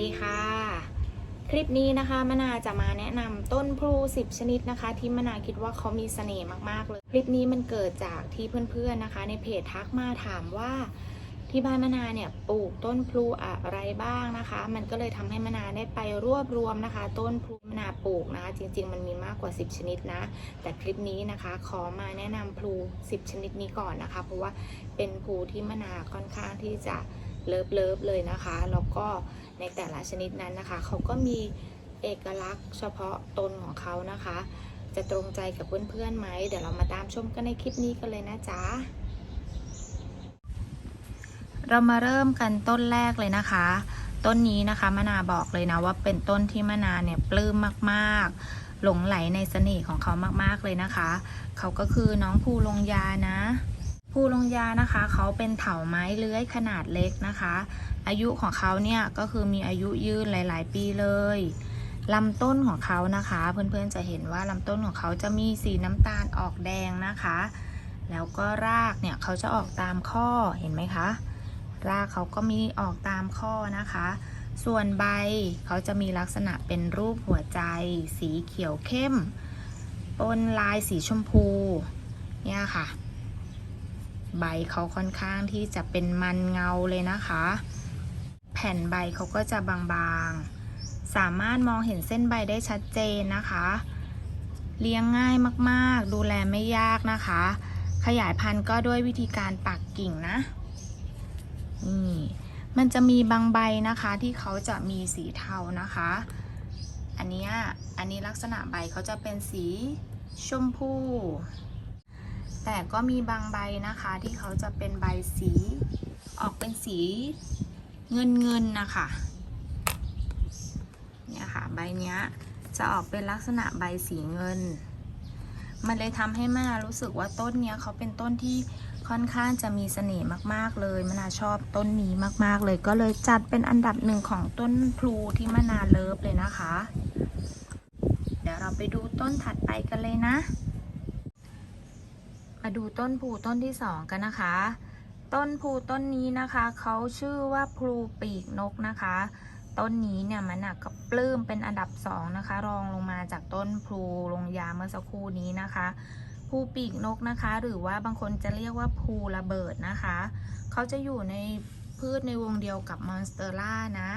ดีค่ะ คลิปนี้นะคะมนาจะมาแนะนำต้นพลู 10 ชนิดนะคะ ที่มนาคิดว่าเขามีเสน่ห์มากๆเลย คลิปนี้มันเกิดจากที่เพื่อนๆนะคะ ในเพจทักมาถามว่า ที่บ้านมนาเนี่ยปลูกต้นพลูอะไรบ้างนะคะ มันก็เลยทำให้มนาได้ไปรวบรวมนะคะ ต้นพลูมนาปลูกนะคะ จริง ๆ มันมีมากกว่า 10 ชนิดนะ แต่คลิปนี้นะคะขอมาแนะนำพลู 10 ชนิดนี้ก่อนนะคะ เพราะว่าเป็นพลูที่มนาค่อนข้างที่จะเลิฟเลิฟเลยนะคะ แล้วก็ ในแต่ละชนิดนั้นนะคะ เขาก็มีเอกลักษณ์เฉพาะตนของเขานะคะ จะตรงใจกับเพื่อนๆไหม เดี๋ยวเรามาตามชมกันในคลิปนี้กันเลยนะจ๊ะเรามาเริ่มกันต้นแรกเลยนะคะ ต้นนี้นะคะมะนาบอกเลยนะว่าเป็นต้นที่มะนาเนี่ยปลื้มมากๆ หลงไหลในเสน่ห์ของเขามากๆเลยนะคะ เขาก็คือน้องภูลงยานะภูลงยานะคะ เขาเป็นเถาไม้เลื้อยขนาดเล็กนะคะ อายุของเขาเนี่ยก็คือมีอายุยืนหลาย ๆ ปีเลยลำต้นของเขานะคะ เพื่อนๆจะเห็นว่าลำต้นของเขาจะมีสีน้ำตาลออกแดงนะคะ แล้วก็รากเนี่ยเขาจะออกตามข้อเห็นไหมคะ รากเขาก็มีออกตามข้อนะคะ ส่วนใบเขาจะมีลักษณะเป็นรูปหัวใจ สีเขียวเข้มปนลายสีชมพูเนี่ยค่ะ ใบเขาค่อนข้างที่จะเป็นมันเงาเลยนะคะ แผ่นใบเขาก็จะบางๆ สามารถมองเห็นเส้นใบได้ชัดเจนนะคะ เลี้ยงง่ายมากๆ ดูแลไม่ยากนะคะ ขยายพันธุ์ก็ด้วยวิธีการปักกิ่งนะ นี่มันจะมีบางใบนะคะที่เขาจะมีสีเทานะคะ อันนี้อันนี้ลักษณะใบเขาจะเป็นสีชมพู แต่ก็มีบางใบนะคะที่เขาจะเป็นใบสีออกเป็นสี เงินเงินนะคะเนี่ยค่ะใบเนี้ยจะออกเป็นลักษณะใบสีเงิน มันเลยทำให้แม่รู้สึกว่าต้นเนี้ยเขาเป็นต้นที่ค่อนข้างจะมีเสน่ห์มากๆเลยมนาชอบต้นนี้มากๆเลย ก็เลยจัดเป็นอันดับหนึ่งของต้นพลูที่มะนาเลิฟเลยนะคะ เดี๋ยวเราไปดูต้นถัดไปกันเลยนะ มาดูต้นพลูต้นที่สองกันนะคะ ต้นพลูต้นนี้นะคะเขาชื่อว่าพลูปีกนกนะคะ ต้นนี้เนี่ยมันหน่ะก็ปลื้มเป็นอันดับสองนะคะ รองลงมาจากต้นพลูลงยาเมื่อสักครู่นี้นะคะพลูปีกนกนะคะ หรือว่าบางคนจะเรียกว่าพลูระเบิดนะคะ เขาจะอยู่ในพืชในวงเดียวกับมอนสเตอร่านะ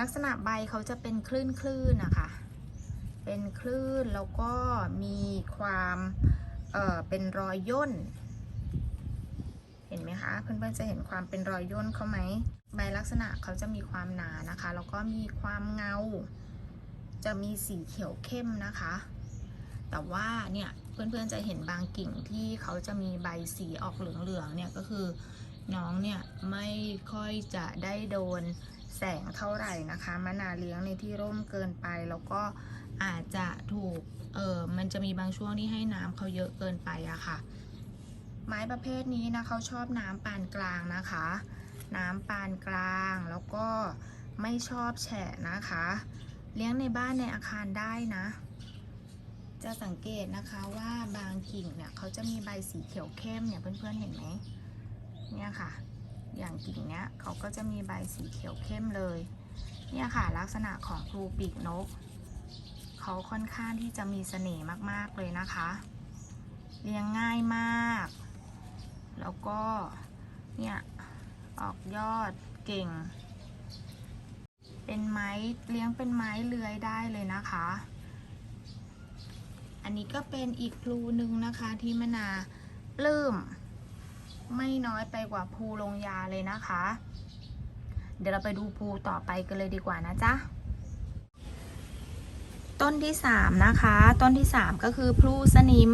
ลักษณะใบเขาจะเป็นคลื่นคลื่นนะคะ เป็นคลื่นแล้วก็มีความเอ่อเป็นรอยย่น เห็นไหมคะ เพื่อนๆจะเห็นความเป็นรอยย่นเขาไหมใบลักษณะเขาจะมีความหนานะคะ แล้วก็มีความเงา จะมีสีเขียวเข้มนะคะ แต่ว่าเนี่ยเพื่อนๆจะเห็นบางกิ่งที่เขาจะมีใบสีออกเหลืองๆเนี่ยก็คือน้องเนี่ยไม่ค่อยจะได้โดนแสงเท่าไหร่นะคะมะนาเลี้ยงในที่ร่มเกินไป แล้วก็อาจจะถูกเออมันจะมีบางช่วงที่ให้น้ำเขาเยอะเกินไปอะค่ะ ไม้ประเภทนี้นะเขาชอบน้ำปานกลางนะคะ น้ำปานกลางแล้วก็ไม่ชอบแฉะนะคะ เลี้ยงในบ้านในอาคารได้นะ จะสังเกตนะคะว่าบางกิ่งเนี่ยเขาจะมีใบสีเขียวเข้มเนี่ยเพื่อนๆเห็นไหมเนี่ยค่ะ อย่างกิ่งเนี้ยเขาก็จะมีใบสีเขียวเข้มเลย เนี่ยค่ะลักษณะของพลูปีกนกเขาค่อนข้างที่จะมีเสน่ห์มากๆเลยนะคะ เลี้ยงง่ายมาก แล้วก็เนี่ยออกยอดเก่ง เป็นไม้เลี้ยงเป็นไม้เลื้อยได้เลยนะคะ อันนี้ก็เป็นอีกพลูหนึ่งนะคะที่มนาปลื้มไม่น้อยไปกว่าภูลงยาเลยนะคะ เดี๋ยวเราไปดูภูต่อไปกันเลยดีกว่านะจ๊ะ ต้นที่สามนะคะ ต้นที่สามก็คือพลูสนิม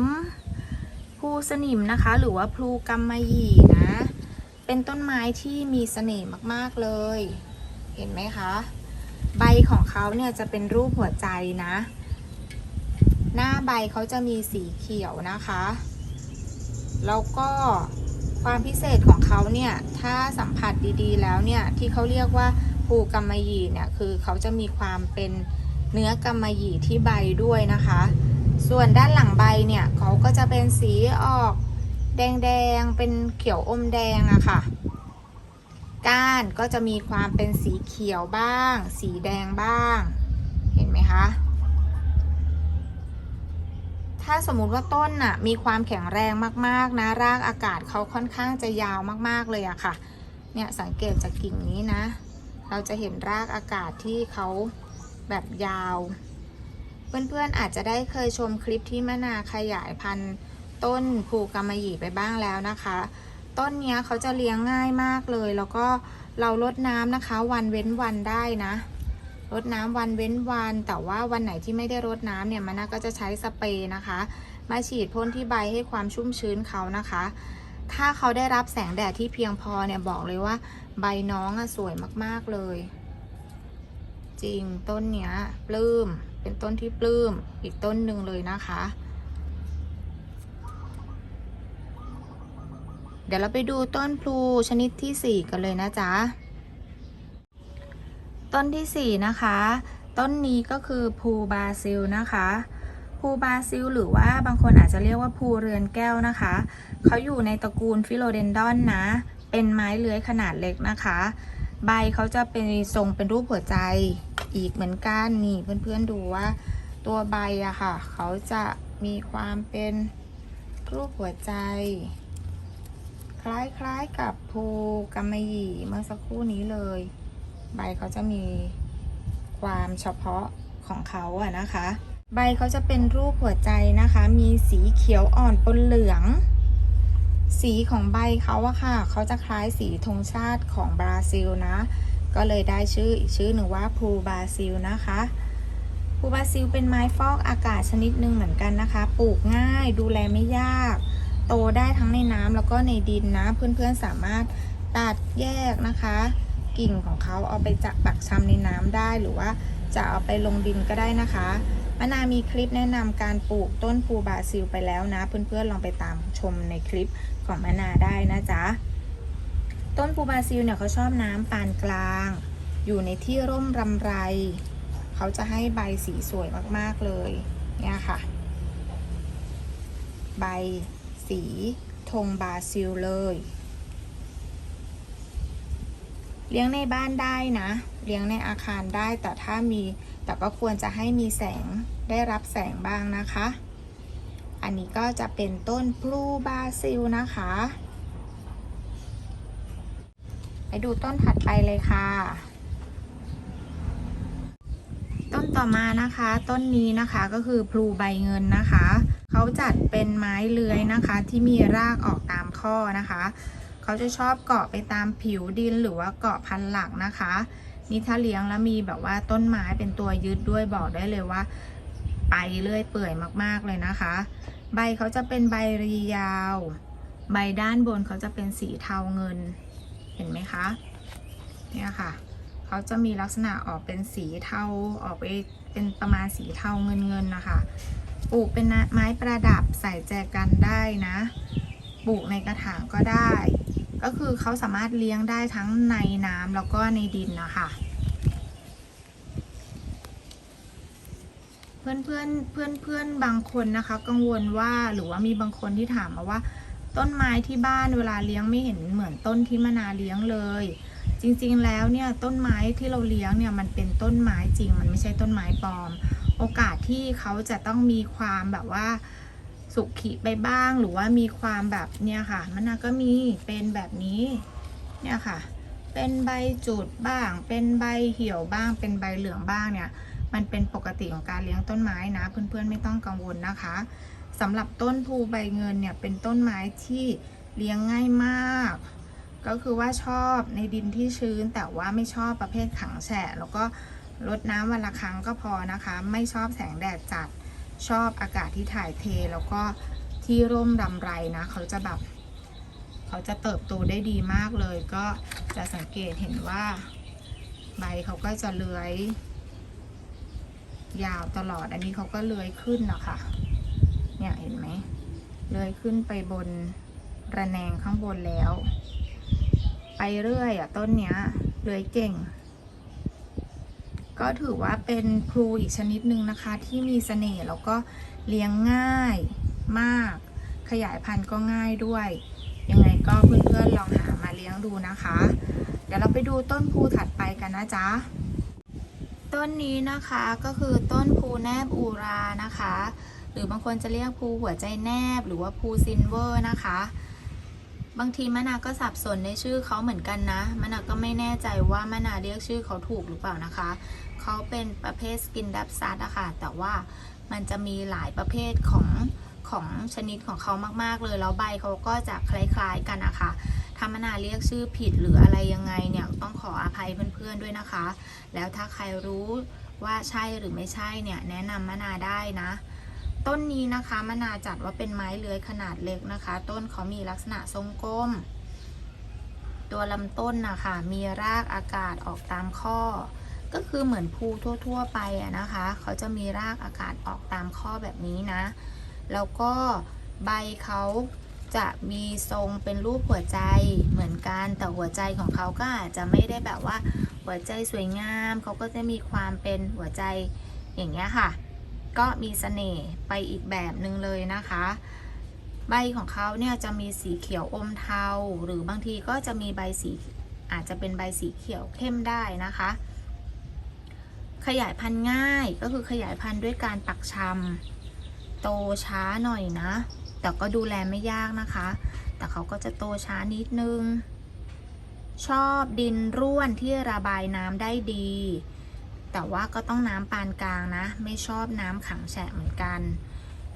พลูสนิมนะคะ หรือว่าพลูกำมะหยี่นะ เป็นต้นไม้ที่มีเสน่ห์มากๆเลย เห็นไหมคะ ใบของเขาเนี่ยจะเป็นรูปหัวใจนะ หน้าใบเขาจะมีสีเขียวนะคะ แล้วก็ความพิเศษของเขาเนี่ย ถ้าสัมผัสดีๆ แล้วเนี่ย ที่เขาเรียกว่าภูกำมะหยี่เนี่ย คือเขาจะมีความเป็นเนื้อกำมะหยี่ที่ใบด้วยนะคะ ส่วนด้านหลังใบเนี่ยเขาก็จะเป็นสีออกแดงๆ เป็นเขียวอมแดงอะค่ะ ก้านก็จะมีความเป็นสีเขียวบ้าง สีแดงบ้าง เห็นไหมคะ ถ้าสมมุติว่าต้นน่ะมีความแข็งแรงมากๆนะ รากอากาศเขาค่อนข้างจะยาวมากๆเลยอะค่ะ เนี่ยสังเกตจากกิ่งนี้นะ เราจะเห็นรากอากาศที่เขาแบบยาว เพื่อนๆอาจจะได้เคยชมคลิปที่มะนาขยายพันธุ์ต้นภูกำมะหยี่ไปบ้างแล้วนะคะ ต้นนี้เขาจะเลี้ยงง่ายมากเลย แล้วก็เราลดน้ำนะคะ วันเว้นวันได้นะรดน้ำวันเว้นวัน แต่ว่าวันไหนที่ไม่ได้รดน้ำเนี่ยมะนาก็จะใช้สเปรย์นะคะ มาฉีดพ่นที่ใบให้ความชุ่มชื้นเขานะคะ ถ้าเขาได้รับแสงแดดที่เพียงพอเนี่ยบอกเลยว่า ใบน้องอะสวยมากๆเลย จริงต้นเนี้ยปลื้ม เป็นต้นที่ปลื้มอีกต้นหนึ่งเลยนะคะ เดี๋ยวเราไปดูต้นพลูชนิดที่ 4 กันเลยนะจ๊ะ ต้นที่ 4 นะคะ ต้นนี้ก็คือพลูบาซิลนะคะพลูบาซิลหรือว่าบางคนอาจจะเรียกว่าพลูเรือนแก้วนะคะ เขาอยู่ในตระกูลฟิโลเดนดอนนะ เป็นไม้เลื้อยขนาดเล็กนะคะ ใบเขาจะเป็นทรงเป็นรูปหัวใจ อีกเหมือนกันนี่เพื่อนๆดูว่าตัวใบอะค่ะ เขาจะมีความเป็นรูปหัวใจ คล้ายๆกับภูกำมะหยี่เมื่อสักครู่นี้เลย ใบเขาจะมีความเฉพาะของเขาอะนะคะ ใบเขาจะเป็นรูปหัวใจนะคะ มีสีเขียวอ่อนปนเหลือง สีของใบเขาอะค่ะ เขาจะคล้ายสีธงชาติของบราซิลนะ ก็เลยได้ชื่ออีกชื่อหนึ่งว่าพูบราซิลนะคะพูบราซิลเป็นไม้ฟอกอากาศชนิดหนึ่งเหมือนกันนะคะ ปลูกง่ายดูแลไม่ยาก โตได้ทั้งในน้ำแล้วก็ในดินนะ เพื่อนๆสามารถตัดแยกนะคะ กิ่งของเขาเอาไปจับปักชำในน้ำได้หรือว่าจะเอาไปลงดินก็ได้นะคะมะนามีคลิปแนะนำการปลูกต้นพูบราซิลไปแล้วนะ เพื่อนๆลองไปตามชมในคลิปของมะนาได้นะจ๊ะ ต้นพลูบราซิลเนี่ยเขาชอบน้ำปานกลาง อยู่ในที่ร่มรำไร เขาจะให้ใบสีสวยมากๆเลยเนี่ยค่ะ ใบสีธงบราซิลเลย เลี้ยงในบ้านได้นะ เลี้ยงในอาคารได้แต่ถ้ามีแต่ก็ควรจะให้มีแสงได้รับแสงบ้างนะคะ อันนี้ก็จะเป็นต้นพลูบราซิลนะคะ ไปดูต้นถัดไปเลยค่ะ ต้นต่อมานะคะ ต้นนี้นะคะก็คือพลูใบเงินนะคะ เขาจัดเป็นไม้เลื้อยนะคะ ที่มีรากออกตามข้อนะคะ เขาจะชอบเกาะไปตามผิวดินหรือว่าเกาะพันหลักนะคะนี่ถ้าเลี้ยงแล้วมีแบบว่าต้นไม้เป็นตัวยึดด้วยบอกได้เลยว่า ไปเรื่อยเปื่อยมากๆเลยนะคะ ใบเขาจะเป็นใบรียาว ใบด้านบนเขาจะเป็นสีเทาเงิน เห็นไหมคะ เนี่ยค่ะ เขาจะมีลักษณะออกเป็นสีเทาออกไปเป็นประมาณสีเทาเงินเงินๆนะคะปลูกเป็นไม้ประดับใส่แจกันได้นะ ปลูกในกระถางก็ได้ ก็คือเขาสามารถเลี้ยงได้ทั้งในน้ำแล้วก็ในดินนะคะเพื่อนเพื่อนเพื่อนเพื่อนบางคนนะคะ กังวลว่าหรือว่ามีบางคนที่ถามมาว่า ต้นไม้ที่บ้านเวลาเลี้ยงไม่เห็นเหมือนต้นที่มนาเลี้ยงเลย จริงๆแล้วเนี่ยต้นไม้ที่เราเลี้ยงเนี่ยมันเป็นต้นไม้จริง มันไม่ใช่ต้นไม้ปลอม โอกาสที่เขาจะต้องมีความแบบว่าสุขิไปบ้าง หรือว่ามีความแบบเนี่ยค่ะมะนาก็มีเป็นแบบนี้เนี่ยค่ะ เป็นใบจุดบ้าง เป็นใบเหี่ยวบ้าง เป็นใบเหลืองบ้างเนี่ย มันเป็นปกติของการเลี้ยงต้นไม้นะ เพื่อนๆไม่ต้องกังวลนะคะ สำหรับต้นภูใบเงินเนี่ยเป็นต้นไม้ที่เลี้ยงง่ายมาก ก็คือว่าชอบในดินที่ชื้น แต่ว่าไม่ชอบประเภทขังแฉะ แล้วก็รดน้ำวันละครั้งก็พอนะคะ ไม่ชอบแสงแดดจัดชอบอากาศที่ถ่ายเทแล้วก็ที่ร่มรำไรนะ เขาจะแบบ เขาจะเติบโตได้ดีมากเลย ก็จะสังเกตเห็นว่า ใบเขาก็จะเลื้อย ยาวตลอดอันนี้เขาก็เลื้อยขึ้นนะคะ เนี่ยเห็นไหมเลื้อยขึ้นไปบนระแนงข้างบนแล้ว ไปเรื่อยอะต้นเนี้ยเลื้อยเก่ง ก็ถือว่าเป็นพลูอีกชนิดหนึ่งนะคะ ที่มีเสน่ห์แล้วก็เลี้ยงง่ายมาก ขยายพันธุ์ก็ง่ายด้วย ยังไงก็เพื่อนๆลองหามาเลี้ยงดูนะคะ เดี๋ยวเราไปดูต้นพูถัดไปกันนะจ๊ะต้นนี้นะคะก็คือต้นพูแนบอูรานะคะ รือบางคนจะเรียกพูหัวใจแนบหรือว่าพูซินเวอร์นะคะ บางทีมะนาก็สับสนในชื่อเขาเหมือนกันนะมะนาก็ไม่แน่ใจว่ามะนาเรียกชื่อเขาถูกหรือเปล่านะคะเขาเป็นประเภทสกินดับซัดอะค่ะแต่ว่ามันจะมีหลายประเภทของของชนิดของเขามาก ๆ เลย แล้วใบเขาก็จะคล้าย ๆ กันนะคะถ้ามะนาเรียกชื่อผิดหรืออะไรยังไงเนี่ยต้องขออภัยเพื่อน ๆ ด้วยนะคะ แล้วถ้าใครรู้ว่าใช่หรือไม่ใช่เนี่ยแนะนำมะนาได้นะ ต้นนี้นะคะมะนาจัดว่าเป็นไม้เลื้อยขนาดเล็กนะคะ ต้นเขามีลักษณะทรงกลม ตัวลำต้นนะคะมีรากอากาศออกตามข้อ ก็คือเหมือนภูทั่ว ๆ ไปอะนะคะ เขาจะมีรากอากาศออกตามข้อแบบนี้นะ แล้วก็ใบเขาจะมีทรงเป็นรูปหัวใจเหมือนกันแต่หัวใจของเขาก็อาจจะไม่ได้แบบว่าหัวใจสวยงาม เขาก็จะมีความเป็นหัวใจอย่างเงี้ยค่ะ ก็มีเสน่ห์ไปอีกแบบหนึ่งเลยนะคะ ใบของเขาเนี่ยจะมีสีเขียวอมเทา หรือบางทีก็จะมีใบสีอาจจะเป็นใบสีเขียวเข้มได้นะคะ ขยายพันธุ์ง่ายก็คือขยายพันธุ์ด้วยการปักชำโตช้าหน่อยนะ แต่ก็ดูแลไม่ยากนะคะ แต่เขาก็จะโตช้านิดนึง ชอบดินร่วนที่ระบายน้ำได้ดี แต่ว่าก็ต้องน้ำปานกลางนะ ไม่ชอบน้ำขังแฉะเหมือนกัน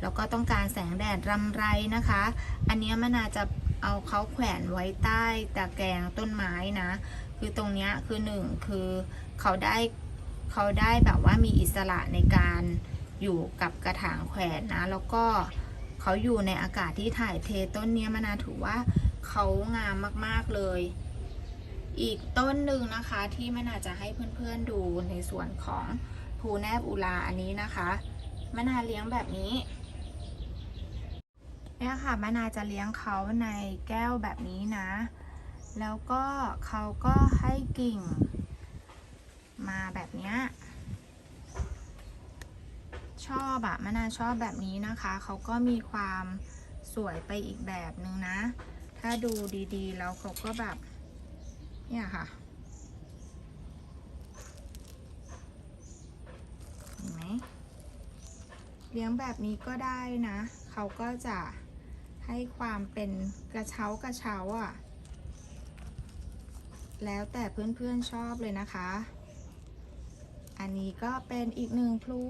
แล้วก็ต้องการแสงแดดรำไรนะคะ อันนี้มะนอาวจะเอาเขาแขวนไว้ใต้ตะแกรงต้นไม้นะ คือตรงนี้คือหนึ่งคือเขาได้เขาได้แบบว่ามีอิสระในการอยู่กับกระถางแขวนนะ แล้วก็เขาอยู่ในอากาศที่ถ่ายเทต้นเนี้ยมะนาถือว่าเขางามมากๆเลย อีกต้นหนึ่งนะคะที่มะนาวจะให้เพื่อนๆดูในส่วนของภูแนบอุลาอันนี้นะคะมะนาเลี้ยงแบบนี้เนี่ยค่ะมะนาจะเลี้ยงเขาในแก้วแบบนี้นะ แล้วก็เขาก็ให้กิ่ง มาแบบนี้ชอบอะมะนาชอบแบบนี้นะคะ เขาก็มีความสวยไปอีกแบบนึงนะ ถ้าดูดีๆ แล้วเขาก็แบบ เนี่ยค่ะเห็นไหมเลี้ยงแบบนี้ก็ได้นะ เขาก็จะให้ความเป็นกระเช้ากระเช้าอะ่ะ แล้วแต่เพื่อนๆชอบเลยนะคะ อันนี้ก็เป็นอีกหนึ่งพลู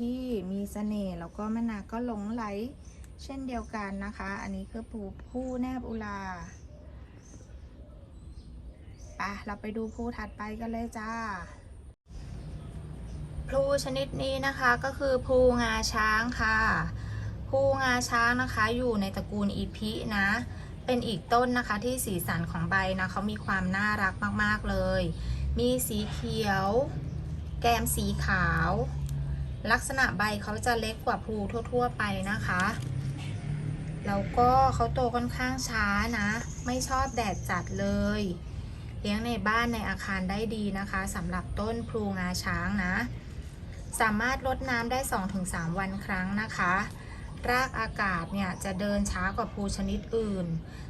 ที่มีเสน่ห์แล้วก็มะนาก็หลงไหลเช่นเดียวกันนะคะ อันนี้คือพลูผู้แนบอุลา ไปเราไปดูพลูถัดไปกันเลยจ้าพลูชนิดนี้นะคะก็คือพลูงาช้างค่ะพลูงาช้างนะคะ อยู่ในตระกูลอีพินะ เป็นอีกต้นนะคะที่สีสันของใบนะเขามีความน่ารักมากๆเลย มีสีเขียว แกมสีขาว ลักษณะใบเขาจะเล็กกว่าพลูทั่ว ๆ ไปนะคะแล้วก็เขาโตค่อนข้างช้านะ ไม่ชอบแดดจัดเลย เลี้ยงในบ้านในอาคารได้ดีนะคะสำหรับต้นพลูงาช้างนะ สามารถลดน้ำได้ 2-3 วันครั้งนะคะ รากอากาศเนี่ยจะเดินช้ากว่าพลูชนิดอื่น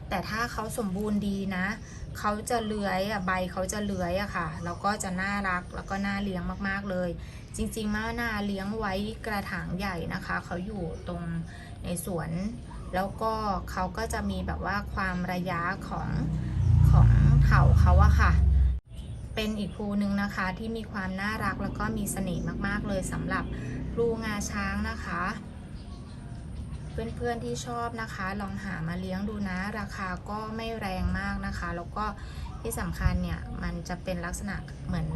แต่ถ้าเขาสมบูรณ์ดีนะ เขาจะเลื้อยอะใบเขาจะเลื้อยอะค่ะ แล้วก็จะน่ารักแล้วก็น่าเลี้ยงมากๆเลย จริงๆมะนาเลี้ยงไว้กระถางใหญ่นะคะ เขาอยู่ตรงในสวน แล้วก็เขาก็จะมีแบบว่าความระยะของของ เถาเขาอะค่ะ เป็นอีกภูหนึ่งนะคะที่มีความน่ารักแล้วก็มีเสน่ห์มากๆเลยสำหรับพลูงาช้างนะคะเพื่อนๆที่ชอบนะคะ ลองหามาเลี้ยงดูนะ ราคาก็ไม่แรงมากนะคะ แล้วก็ที่สำคัญเนี่ยมันจะเป็นลักษณะเหมือน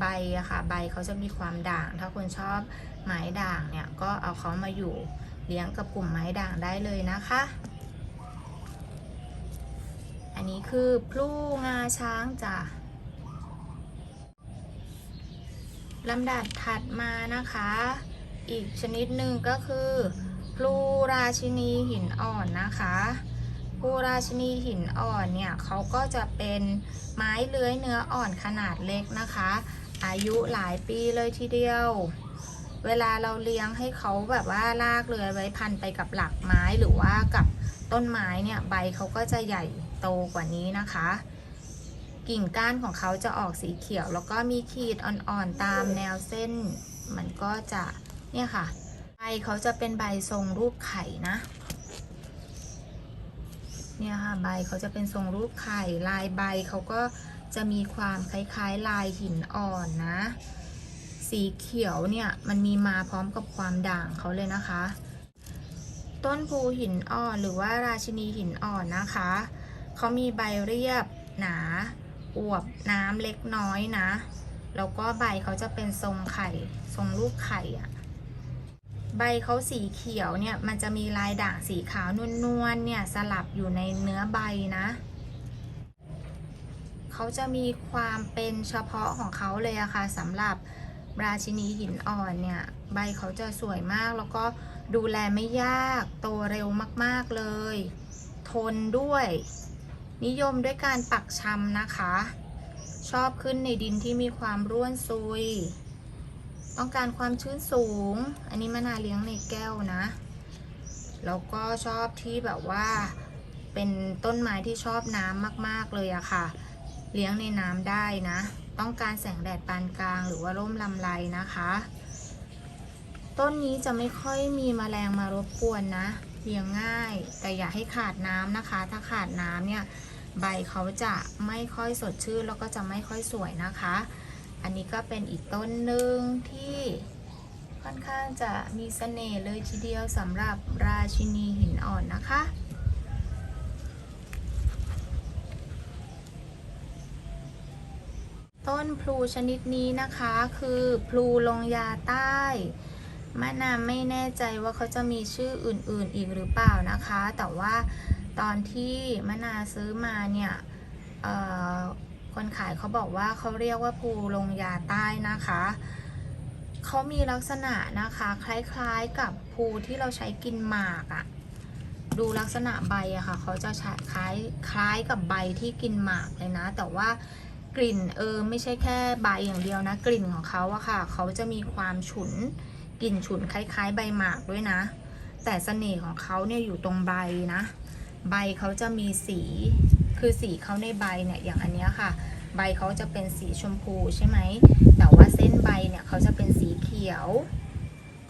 ใบอะค่ะใบเขาจะมีความด่าง ถ้าคนชอบไม้ด่างเนี่ยก็เอาเขามาอยู่เลี้ยงกับกลุ่มไม้ด่างได้เลยนะคะ นี้คือพลูงาช้างจ้ะลำดับถัดมานะคะ อีกชนิดหนึ่งก็คือพลูราชินีหินอ่อนนะคะพลูราชินีหินอ่อนเนี่ยเขาก็จะเป็นไม้เลื้อยเนื้ออ่อนขนาดเล็กนะคะ อายุหลายปีเลยทีเดียว เวลาเราเลี้ยงให้เขาแบบว่าลากเลื้อยไว้พันไปกับหลักไม้หรือว่ากับต้นไม้เนี่ยใบเขาก็จะใหญ่ โตกว่านี้นะคะ กิ่งก้านของเขาจะออกสีเขียว แล้วก็มีขีดอ่อนๆตามแนวเส้น มันก็จะเนี่ยค่ะ ใบเขาจะเป็นใบทรงรูปไข่นะ เนี่ยค่ะใบเขาจะเป็นทรงรูปไข่ ลายใบเขาก็จะมีความคล้ายๆลายหินอ่อนนะ สีเขียวเนี่ยมันมีมาพร้อมกับความด่างเขาเลยนะคะ ต้นพูหินอ่อนหรือว่าราชินีหินอ่อนนะคะ เขามีใบเรียบหนาอวบน้ำเล็กน้อยนะ แล้วก็ใบเขาจะเป็นทรงไข่ทรงรูปไข่อะใบเขาสีเขียวเนี่ยมันจะมีลายด่างสีขาวนวลๆเนี่ยสลับอยู่ในเนื้อใบนะ เขาจะมีความเป็นเฉพาะของเขาเลยอะค่ะสำหรับราชินีหินอ่อนเนี่ยใบเขาจะสวยมากแล้วก็ดูแลไม่ยากโตเร็วมากๆเลย ทนด้วย นิยมด้วยการปักชำนะคะ ชอบขึ้นในดินที่มีความร่วนซุย ต้องการความชื้นสูง อันนี้มะนาเลี้ยงในแก้วนะ แล้วก็ชอบที่แบบว่าเป็นต้นไม้ที่ชอบน้ำมากๆเลยอะค่ะ เลี้ยงในน้ำได้นะ ต้องการแสงแดดปานกลางหรือว่าร่มลำไรนะคะ ต้นนี้จะไม่ค่อยมีแมลงมารบกวนนะ เลี้ยงง่าย แต่อย่าให้ขาดน้ำนะคะ ถ้าขาดน้ำเนี่ยใบเขาจะไม่ค่อยสดชื่นแล้วก็จะไม่ค่อยสวยนะคะ อันนี้ก็เป็นอีกต้นหนึ่งที่ค่อนข้างจะมีเสน่ห์เลยทีเดียวสำหรับราชินีหินอ่อนนะคะ ต้นพลูชนิดนี้นะคะคือพลูลงยาใต้ มะนาวไม่แน่ใจว่าเขาจะมีชื่ออื่นๆอีกหรือเปล่านะคะ แต่ว่าตอนที่มะนาวซื้อมาเนี่ยคนขายเขาบอกว่าเขาเรียกว่าพลูลงยาใต้นะคะเขามีลักษณะนะคะ คล้ายๆกับพลูที่เราใช้กินหมากอะดูลักษณะใบอะค่ะเขาจะคล้ายคล้ายกับใบที่กินหมากเลยนะ แต่ว่ากลิ่นเออไม่ใช่แค่ใบอย่างเดียวนะ กลิ่นของเขาอะค่ะ เขาจะมีความฉุน กลิ่นฉุนคล้ายๆ ใบหมากด้วยนะ แต่เสน่ห์ของเขาเนี่ยอยู่ตรงใบนะ ใบเขาจะมีสีคือสีเขาในใบเนี่ยอย่างอันเนี้ยค่ะ ใบเขาจะเป็นสีชมพูใช่ไหมแต่ว่าเส้นใบเนี่ยเขาจะเป็นสีเขียว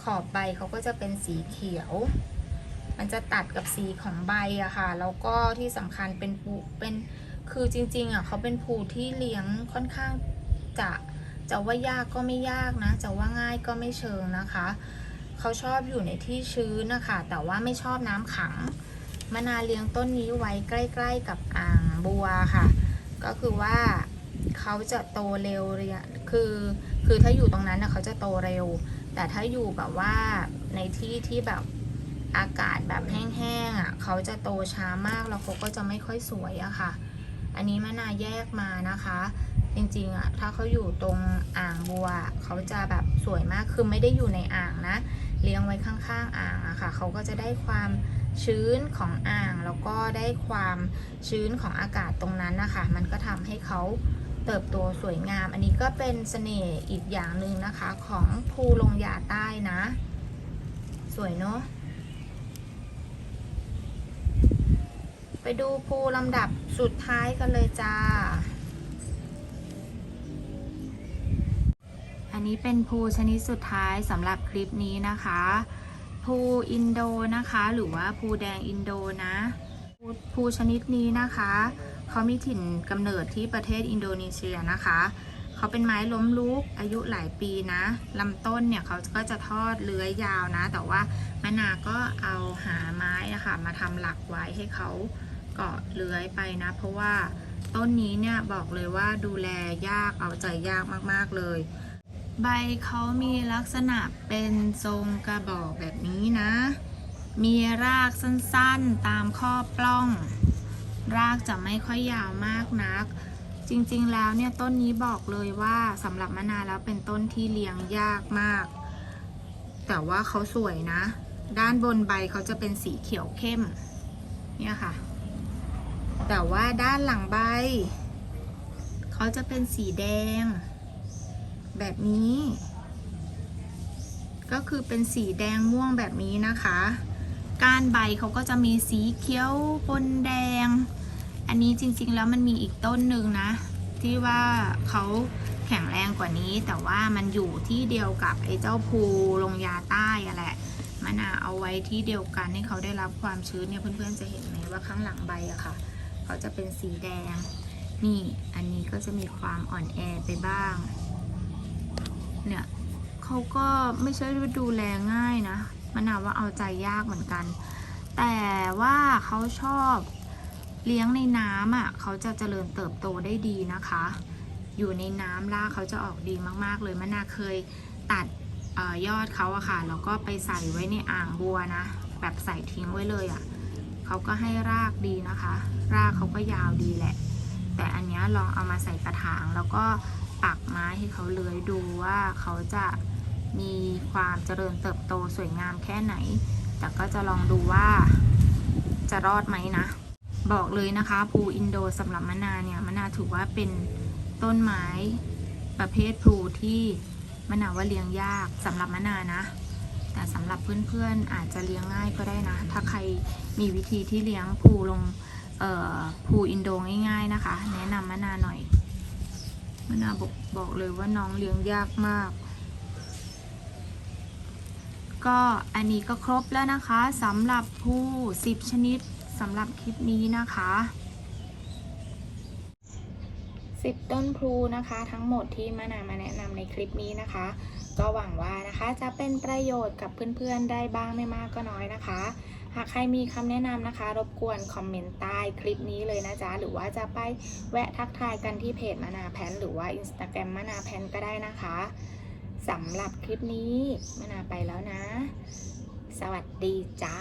ขอบใบเขาก็จะเป็นสีเขียว มันจะตัดกับสีของใบอะค่ะแล้วก็ที่สำคัญเป็นปูเป็นคือจริงๆอะเขาเป็นภูที่เลี้ยงค่อนข้างจะ จะว่ายากก็ไม่ยากนะ จะว่าง่ายก็ไม่เชิงนะคะ เขาชอบอยู่ในที่ชื้นนะคะ แต่ว่าไม่ชอบน้ำขัง มะนาเลี้ยงต้นนี้ไว้ใกล้ ๆ กับอ่างบัวค่ะ ก็คือว่าเขาจะโตเร็วเรียคือ คือถ้าอยู่ตรงนั้นนะเขาจะโตเร็ว แต่ถ้าอยู่แบบว่าในที่ที่แบบอากาศแบบแห้งๆอะ เขาจะโตช้ามากแล้วเขาก็จะไม่ค่อยสวยอะค่ะ อันนี้มะนาวแยกมานะคะ จริงๆอะถ้าเขาอยู่ตรงอ่างบัวเขาจะแบบสวยมากคือไม่ได้อยู่ในอ่างนะ เลี้ยงไว้ข้างๆอ่างอะค่ะเขาก็จะได้ความชื้นของอ่างแล้วก็ได้ความชื้นของอากาศตรงนั้นนะคะ มันก็ทำให้เขาเติบโตสวยงาม อันนี้ก็เป็นเสน่ห์อีกอย่างหนึ่งนะคะของภูลงยาใต้นะ สวยเนาะ ไปดูภูลำดับสุดท้ายกันเลยจ้า อันนี้เป็นภูชนิดสุดท้ายสำหรับคลิปนี้นะคะ ภูอินโดนะคะ หรือว่าภูแดงอินโดนะภูชนิดนี้นะคะเขามีถิ่นกำเนิดที่ประเทศอินโดนีเซียนะคะเขาเป็นไม้ล้มลุกอายุหลายปีนะลำต้นเนี่ยเขาก็จะทอดเลื้อยยาวนะ แต่ว่ามะนาก็เอาหาไม้อะค่ะมาทำหลักไว้ให้เขา เกาะเลื้อยไปนะ เพราะว่าต้นนี้เนี่ยบอกเลยว่าดูแลยากเอาใจยากมากๆเลย ใบเขามีลักษณะเป็นทรงกระบอกแบบนี้นะ มีรากสั้นๆตามข้อปล้อง รากจะไม่ค่อยยาวมากนัก จริงๆแล้วเนี่ยต้นนี้บอกเลยว่าสำหรับมะนาวแล้วเป็นต้นที่เลี้ยงยากมาก แต่ว่าเขาสวยนะ ด้านบนใบเขาจะเป็นสีเขียวเข้ม เนี่ยค่ะ แต่ว่าด้านหลังใบ เขาจะเป็นสีแดง แบบนี้ ก็คือเป็นสีแดงม่วงแบบนี้นะคะ ก้านใบเขาก็จะมีสีเขียวปนแดง อันนี้จริงๆแล้วมันมีอีกต้นหนึ่งนะ ที่ว่าเขาแข็งแรงกว่านี้แต่ว่ามันอยู่ที่เดียวกับไอ้เจ้าภูลงยาใต้อะแหละมันเอาไว้ที่เดียวกันให้เขาได้รับความชื้นเนี่ยเพื่อนๆจะเห็นไหมว่าข้างหลังใบอะค่ะ เขาจะเป็นสีแดง นี่อันนี้ก็จะมีความอ่อนแอไปบ้าง เนี่ยเขาก็ไม่ใช่ดูแลง่ายนะมะนาวว่าเอาใจยากเหมือนกัน แต่ว่าเขาชอบเลี้ยงในน้ำอะเขาจะเจริญเติบโตได้ดีนะคะ อยู่ในน้ำรากเขาจะออกดีมากๆ เลยมะนาเคยตัดออยอดเขาอะค่ะแล้วก็ไปใส่ไว้ในอ่างบัวนะ แบบใส่ทิ้งไว้เลยอะ เขาก็ให้รากดีนะคะ รากเขาก็ยาวดีแหละ แต่อันนี้ลองเอามาใส่กระถาง แล้วก็ปักไม้ให้เขาเลื้อยดูว่าเขาจะมีความเจริญเติบโตสวยงามแค่ไหน แต่ก็จะลองดูว่าจะรอดไหมนะ บอกเลยนะคะภูอินโดสำหรับมะนาวเนี่ยมะนาวถือว่าเป็นต้นไม้ประเภทพลูที่มะนาวว่าเลี้ยงยากสำหรับมะนาวนะ แต่สำหรับเพื่อนๆอาจจะเลี้ยงง่ายก็ได้นะ ถ้าใครมีวิธีที่เลี้ยงภูลงเอ่อภูอินโดง่าย ๆนะคะ แนะนำมะนาหน่อยมะนาบอกบอกเลยว่าน้องเลี้ยงยากมาก ก็อันนี้ก็ครบแล้วนะคะสำหรับภู10 ชนิดสำหรับคลิปนี้นะคะ10 ต้นพลูนะคะ ทั้งหมดที่มะนามาแนะนำในคลิปนี้นะคะ ก็หวังว่านะคะจะเป็นประโยชน์กับเพื่อนๆได้บ้างไม่มากก็น้อยนะคะ หากใครมีคำแนะนำนะคะ รบกวนคอมเมนต์ใต้คลิปนี้เลยนะจ๊ะ หรือว่าจะไปแวะทักทายกันที่เพจมานาแพนหรือว่า Instagram มานาแพนก็ได้นะคะสำหรับคลิปนี้มานาไปแล้วนะ สวัสดีจ้า